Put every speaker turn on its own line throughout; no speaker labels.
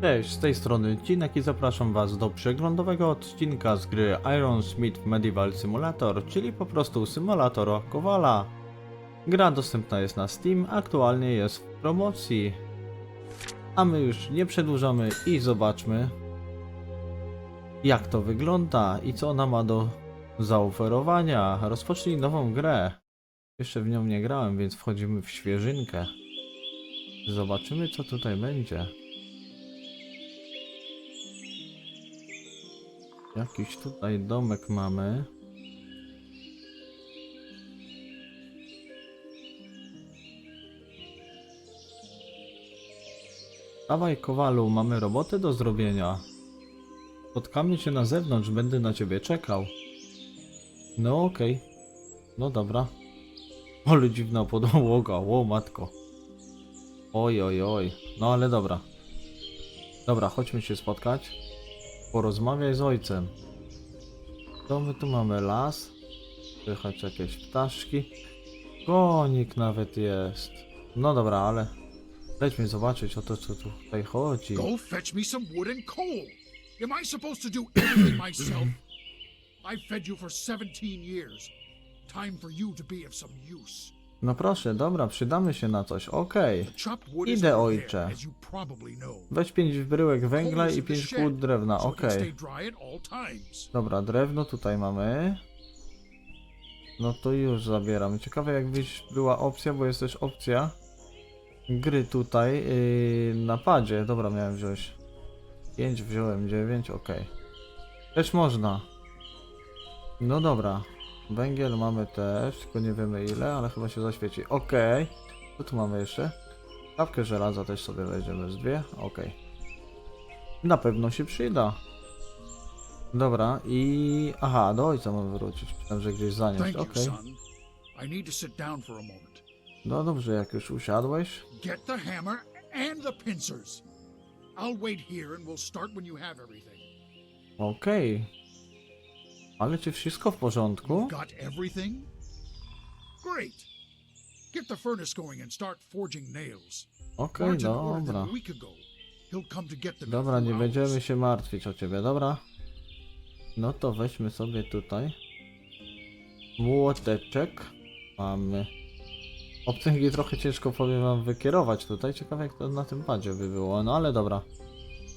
Cześć, z tej strony Cinek i zapraszam Was do przeglądowego odcinka z gry Iron Smith Medieval Simulator, czyli po prostu symulator Kowala. Gra dostępna jest na Steam, aktualnie jest w promocji. A my już nie przedłużamy i zobaczmy jak to wygląda i co ona ma do zaoferowania. Rozpocznij nową grę. Jeszcze w nią nie grałem, więc wchodzimy w świeżynkę. Zobaczymy co tutaj będzie. Jakiś tutaj domek mamy. Dawaj Kowalu, mamy robotę do zrobienia. Spotkamy się na zewnątrz, będę na ciebie czekał. No okej. No dobra. Ale dziwna podłoga, ło matko. Oj, oj, oj. No ale dobra. Dobra, chodźmy się spotkać. Porozmawiaj z ojcem. Co my tu mamy? Las? Słychać jakieś ptaszki. Konik nawet jest. No dobra, ale lećmy zobaczyć o to, co tu tutaj chodzi.
Go fetch me some wood and coal. Am I supposed to do everything myself? I've fed you for 17 years. Time for you to be of some use.
No proszę, dobra, przydamy się na coś. Okej. Idę, ojcze. Weź pięć bryłek węgla i pięć kłód drewna. Okej. Dobra, drewno tutaj mamy. No to już zabieram. Ciekawe jakbyś była opcja, bo jest też opcja gry tutaj yy, na padzie. Dobra, miałem wziąć 5, wziąłem 9, ok. Też można. No dobra. Węgiel mamy też, tylko nie wiemy ile, ale chyba się zaświeci. Ok. Co tu mamy jeszcze? Stawkę żelaza też sobie weźmiemy z dwie. Ok. Na pewno się przyda. Dobra, i... Aha, do ojca mam wrócić. Myślałem, że gdzieś zanieść.
Moment.
No dobrze, jak już usiadłeś.
Get the hammer and the pincers. I'll wait here and we'll start when you have everything.
Okej. Ale czy wszystko w porządku?
Got everything? Great. Get the furnace going and start forging nails.
Okej,
Martin ordered them
dobra.
a week ago. He'll come to get them in
Dobra, nie będziemy się martwić o ciebie, dobra? No to weźmy sobie tutaj. Młoteczek. Mamy. Obcęgi trochę ciężko powiem wam wykierować tutaj. Ciekawe jak to na tym padzie by było, no ale dobra.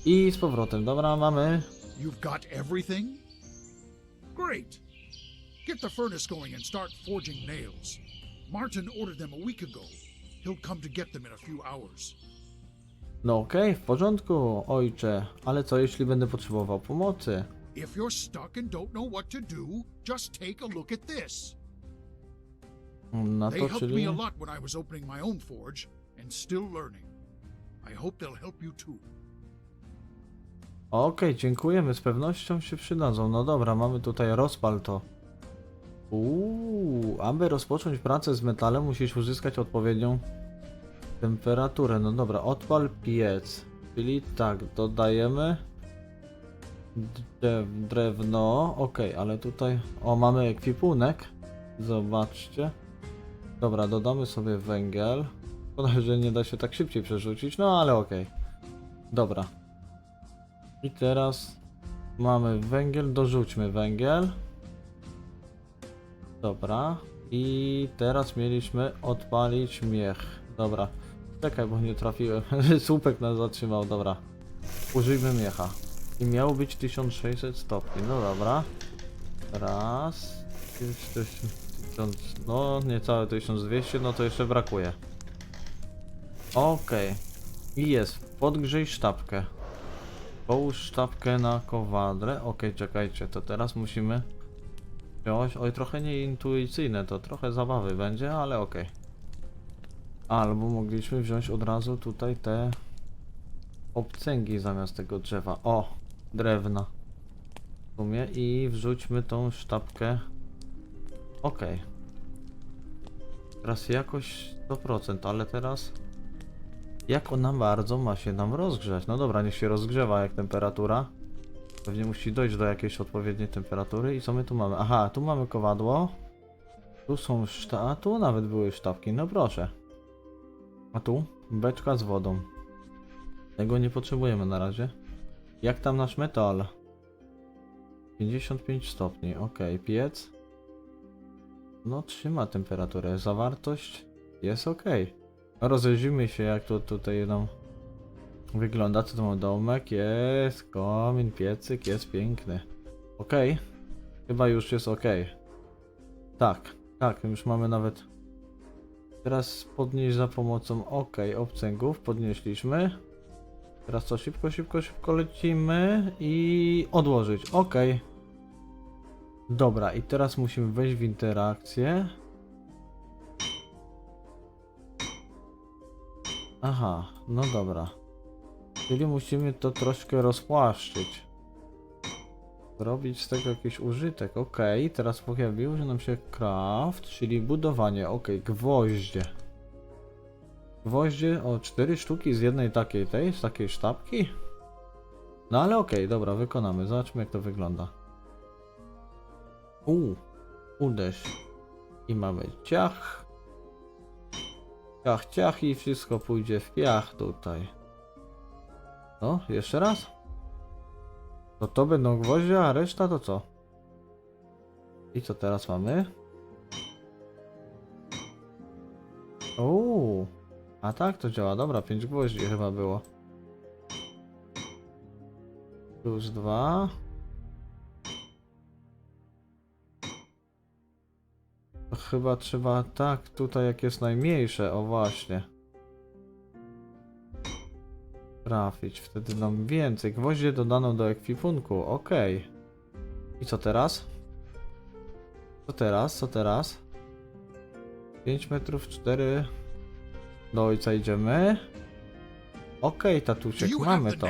I z powrotem, dobra, mamy.
You've got everything? Great. Get the furnace going and start forging nails. Martin ordered them a week ago. He'll come to get them in a few hours.
No okej, w porządku, ojcze. Ale co jeśli będę potrzebował pomocy?
If you're stuck and don't know what to do, just take a look at this.
Na
They
to
helped me
czyli...
a lot when I was opening my own forge and still learning. I hope they'll help you too.
Okej, dziękujemy, z pewnością się przydadzą. No dobra, mamy tutaj rozpal to. Uuu, aby rozpocząć pracę z metalem musisz uzyskać odpowiednią temperaturę. No dobra, odpal piec. Czyli tak, dodajemy drew, drewno. Okej, ale tutaj... O, mamy ekwipunek. Zobaczcie. Dobra, dodamy sobie węgiel. Szkoda, że nie da się tak szybciej przerzucić, no ale okej. Dobra. I teraz mamy węgiel, dorzućmy węgiel. Dobra. I teraz mieliśmy odpalić miech. Dobra. Czekaj, bo nie trafiłem. Słupek nas zatrzymał, dobra. Użyjmy miecha. I miało być 1600 stopni, no dobra. Raz. Jeszcze 1000, no niecałe 1200, no to jeszcze brakuje. Okej. I jest. Podgrzej sztabkę. Połóż sztabkę na kowadrę. Okej, czekajcie, to teraz musimy wziąć. Oj, trochę nieintuicyjne, to trochę zabawy będzie, ale okej. Albo mogliśmy wziąć od razu tutaj te obcęgi zamiast tego drzewa. O, drewna. W sumie i wrzućmy tą sztabkę. Okej. Teraz jakoś 100%, ale teraz jak ona bardzo ma się nam rozgrzać? No dobra, niech się rozgrzewa jak temperatura. Pewnie musi dojść do jakiejś odpowiedniej temperatury. I co my tu mamy? Aha, tu mamy kowadło. Tu są szta... A tu nawet były sztabki, no proszę. A tu? Beczka z wodą. Tego nie potrzebujemy na razie. Jak tam nasz metal? 55 stopni, ok, piec. No trzyma temperaturę, zawartość jest ok. Rozejrzyjmy się jak to tutaj nam wygląda, co to ma domek, jest komin, piecyk, jest piękny. Ok, chyba już jest ok. Tak, tak, już mamy nawet Teraz podnieść za pomocą OK obcęgów. Podnieśliśmy. Teraz co? Szybko, szybko, szybko lecimy i odłożyć. OK. Dobra, i teraz musimy wejść w interakcję. Aha, no dobra. Czyli musimy to troszkę rozpłaszczyć. Zrobić z tego jakiś użytek. Ok, teraz pojawił się nam się craft, czyli budowanie. Ok, gwoździe. Gwoździe, o, cztery sztuki z jednej takiej tej, z takiej sztabki. No ale okej, dobra, wykonamy. Zobaczmy jak to wygląda. U, uderz. I mamy ciach. Ciach, ciach i wszystko pójdzie w piach tutaj. No, jeszcze raz. To to będą gwoździe, a reszta to co? I co teraz mamy? Uuu, a tak to działa. Dobra, 5 gwoździ chyba było. Plus 2. chyba trzeba tak, tutaj jak jest najmniejsze, o właśnie. Trafić, wtedy nam więcej. Gwoździe dodano do ekwipunku, okej. I co teraz? Co teraz? Co teraz? 5 metrów 4. Do ojca idziemy. Okej,
Do
tatusiek, mamy to.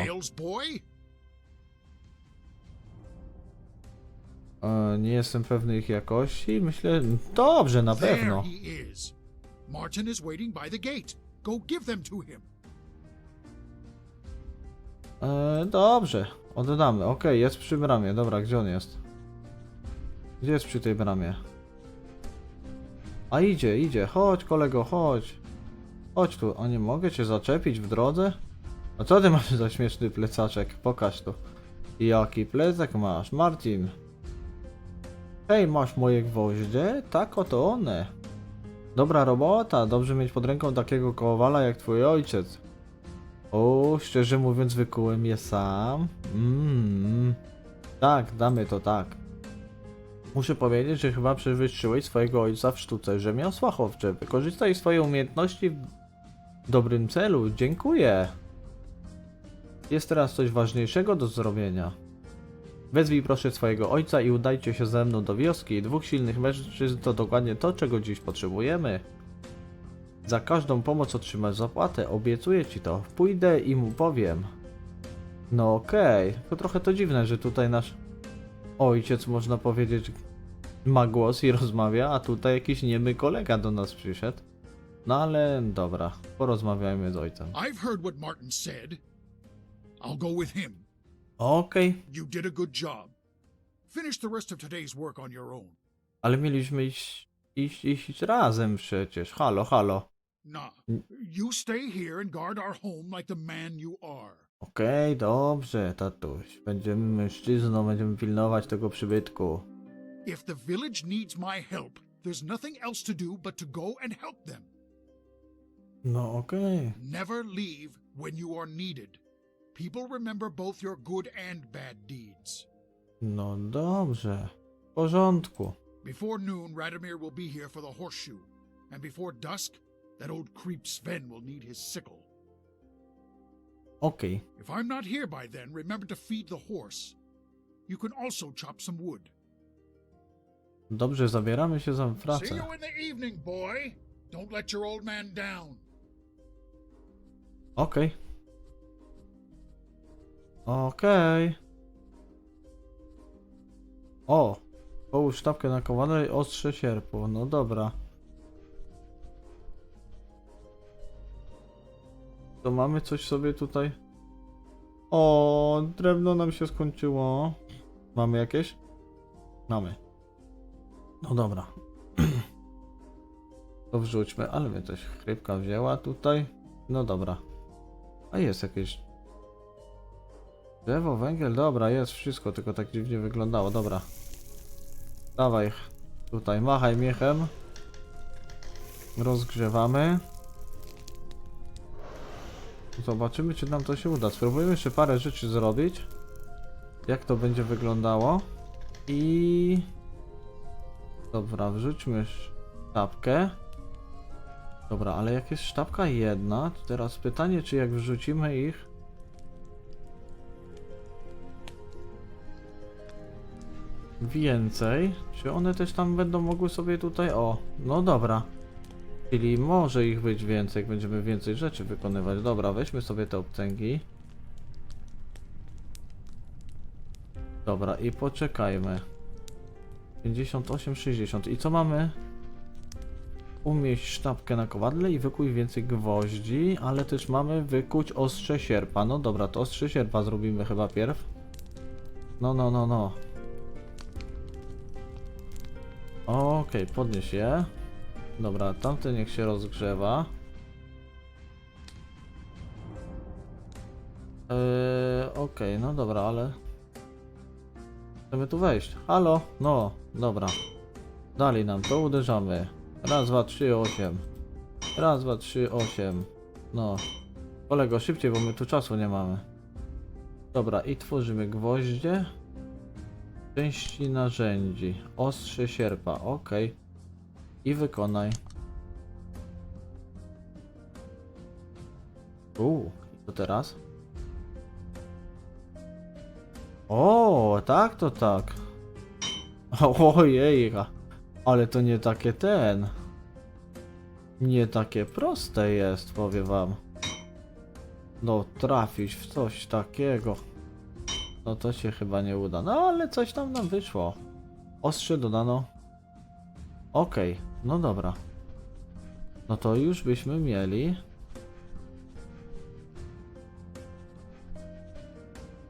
E, nie jestem pewny ich jakości. Myślę, dobrze, na pewno.
Martin is waiting by the gate. Go give them to him.
E, dobrze, oddamy. Okej, jest przy bramie. Dobra, gdzie on jest? Gdzie jest przy tej bramie? A idzie, idzie. Chodź, kolego, chodź. Chodź tu. A nie mogę cię zaczepić w drodze? A co ty masz za śmieszny plecaczek? Pokaż tu. Jaki plecak masz, Marcin? Hej, masz moje gwoździe? Tak, oto one. Dobra robota, dobrze mieć pod ręką takiego kowala jak twój ojciec. O, szczerze mówiąc, wykułem je sam. Mm. Tak, damy to tak. Muszę powiedzieć, że chyba przewyższyłeś swojego ojca w sztuce rzemiosła chłopcze. Wykorzystaj swoje umiejętności w dobrym celu. Dziękuję. Jest teraz coś ważniejszego do zrobienia. Wezwij proszę swojego ojca i udajcie się ze mną do wioski. Dwóch silnych mężczyzn to dokładnie to, czego dziś potrzebujemy. Za każdą pomoc otrzymasz zapłatę, obiecuję ci to. Pójdę i mu powiem. No okej, to trochę to dziwne, że tutaj nasz ojciec, można powiedzieć, ma głos i rozmawia, a tutaj jakiś niemy kolega do nas przyszedł. No ale dobra, porozmawiajmy z ojcem.
I've heard what Martin said. I'll go with him.
Okej,
You did a good job. Finish the rest of today's work on your own.
ale mieliśmy iść, iść, iść razem przecież. Halo, halo.
Nah. You stay here and guard our home like the man you are.
Okej, dobrze, tatuś. Będziemy mężczyzną, będziemy pilnować tego przybytku.
If the village needs my help, there's nothing else to do but to go and help them.
No okej.
Never leave when you are needed. People remember both your good and bad deeds.
No dobrze. W porządku.
Before noon, Radomir will be here for the horseshoe, and before dusk, that old creep Sven will need his sickle.
Okay.
If I'm not here by then, remember to feed the horse. You can also chop some wood.
Dobrze, zabieramy się za
See
pracę.
you in the evening, boy. Don't let your old man down.
Okej. Okej. O! Połóż sztabkę na kowadle i ostrze sierpu. No dobra. To mamy coś sobie tutaj? O, drewno nam się skończyło. Mamy jakieś? Mamy. No dobra. To wrzućmy, ale mnie coś chrypka wzięła tutaj. No dobra. A jest jakieś Drzewo, węgiel, dobra, jest wszystko, tylko tak dziwnie wyglądało, dobra. Dawaj, tutaj, machaj miechem. Rozgrzewamy. Zobaczymy, czy nam to się uda. Spróbujemy jeszcze parę rzeczy zrobić. Jak to będzie wyglądało. I... Dobra, wrzućmy sztabkę. Dobra, ale jak jest sztabka jedna, to teraz pytanie, czy jak wrzucimy ich... Więcej, czy one też tam będą mogły sobie tutaj... O, no dobra. Czyli może ich być więcej, jak będziemy więcej rzeczy wykonywać. Dobra, weźmy sobie te obcęgi. Dobra, i poczekajmy. 58, 60. I co mamy? Umieść sztabkę na kowadle i wykuj więcej gwoździ, ale też mamy wykuć ostrze sierpa. No dobra, to ostrze sierpa zrobimy chyba pierw. No, no, no, no. Okej, podnieś je. Dobra, tamten niech się rozgrzewa. Eee, okej, no dobra, ale... Chcemy tu wejść. Halo? No, dobra. Dali nam to, uderzamy. Raz, dwa, trzy, osiem. Raz, dwa, trzy, osiem. No. Kolego, szybciej, bo my tu czasu nie mamy. Dobra, i tworzymy gwoździe. Części narzędzi. Ostrze sierpa, ok. I wykonaj. Uuu, co teraz? O, tak to tak. Ojej, ale to nie takie ten. Nie takie proste jest, powiem wam. No, trafić w coś takiego. No to się chyba nie uda. No ale coś tam nam wyszło. Ostrze dodano. Okej, no dobra. No to już byśmy mieli.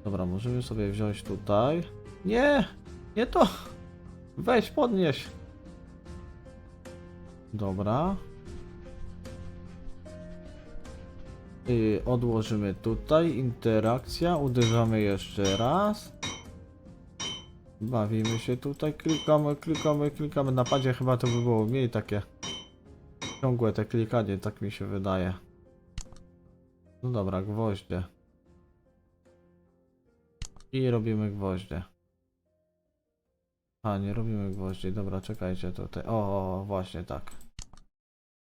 Dobra, możemy sobie wziąć tutaj. Nie! Nie to! Weź, podnieś! Dobra. I odłożymy tutaj. Interakcja. Uderzamy jeszcze raz. Bawimy się tutaj. Klikamy, klikamy, klikamy. Na padzie chyba to by było mniej takie ciągłe te klikanie, tak mi się wydaje. No dobra, gwoździe. I robimy gwoździe. A, nie robimy gwoździ. Dobra, czekajcie tutaj. O, o, o, właśnie tak.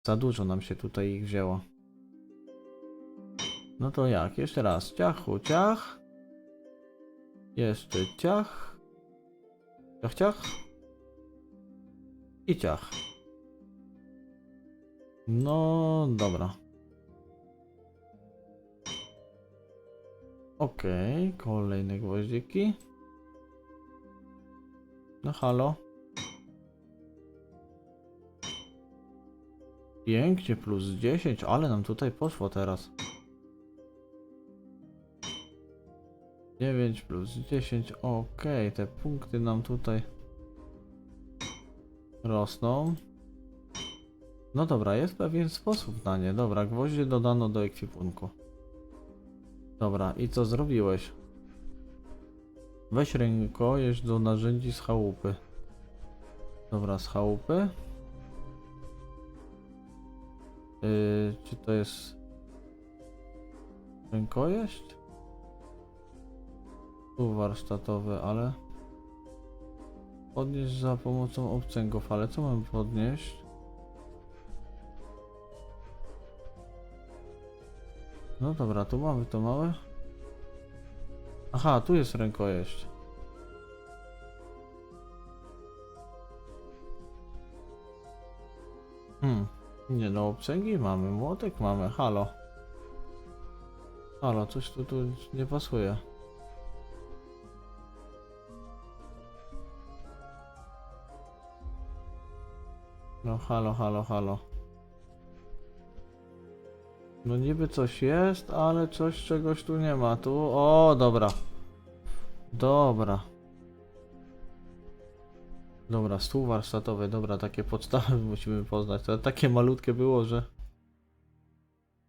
Za dużo nam się tutaj ich wzięło. No to jak? Jeszcze raz. Ciachu, ciach. Jeszcze ciach. Ciach, ciach. I ciach. No, dobra. Okej, kolejne gwoździki. No halo. Pięknie, plus 10, ale nam tutaj poszło teraz. 9 plus 10, okej, te punkty nam tutaj rosną. No dobra, jest pewien sposób na nie. Dobra, gwoździe dodano do ekwipunku. Dobra, i co zrobiłeś? Weź rękojeść do narzędzi z chałupy. Dobra, z chałupy. Yy, czy to jest rękojeść? Tu warsztatowy, ale podnieść za pomocą obcęgów, ale co mam podnieść? No dobra, tu mamy to małe. Aha, tu jest rękojeść. Hmm. Nie no, obcęgi mamy, młotek mamy, halo. Halo, coś tu, tu nie pasuje. No halo, halo, halo. No niby coś jest, ale coś czegoś tu nie ma. Tu, o, dobra. Dobra. Dobra, stół warsztatowy, dobra, takie podstawy musimy poznać. To takie malutkie było, że...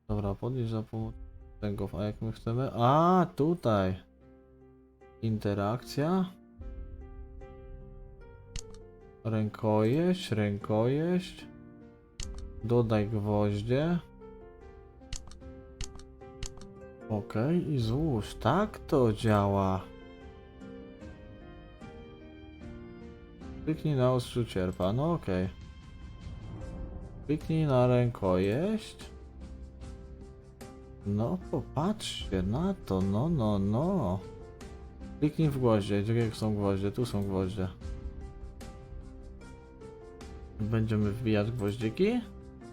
Dobra, podnieść za pomocą tego, a jak my chcemy? A, tutaj. Interakcja. Rękojeść, rękojeść. Dodaj gwoździe. Okej, i złóż. Tak to działa. Kliknij na ostrzu cierpa. No okej. Kliknij na rękojeść. No popatrzcie na to, no no no. Kliknij w gwoździe. Gdzie są gwoździe? Tu są gwoździe. Będziemy wbijać gwoździki?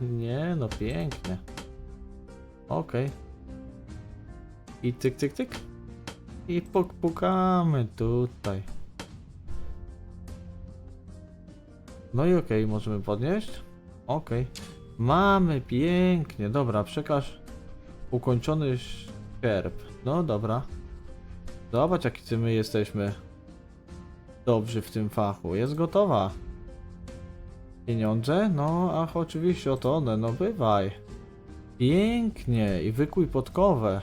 Nie, no pięknie. Okej. I cyk, cyk, cyk. I pukamy tutaj. No i okej, możemy podnieść. Okej. Mamy pięknie. Dobra, przekaż ukończony sierp. No dobra. Zobacz, jacy my jesteśmy dobrzy w tym fachu. Jest gotowa. Pieniądze? No, ach, oczywiście, oto one. No, bywaj. Pięknie. I wykuj podkowę.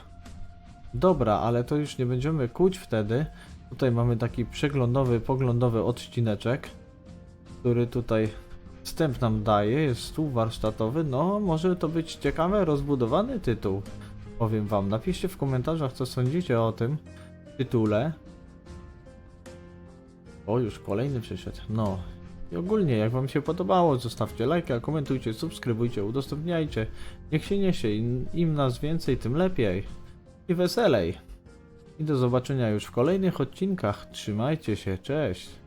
Dobra, ale to już nie będziemy kuć wtedy. Tutaj mamy taki przeglądowy, poglądowy odcineczek, który tutaj wstęp nam daje. Jest stół warsztatowy. No, może to być ciekawy, rozbudowany tytuł. Powiem wam. Napiszcie w komentarzach, co sądzicie o tym tytule. O, już kolejny przyszedł. No. I ogólnie, jak wam się podobało, zostawcie lajka, komentujcie, subskrybujcie, udostępniajcie. Niech się niesie. Im, im nas więcej, tym lepiej. I weselej. I do zobaczenia już w kolejnych odcinkach. Trzymajcie się, cześć.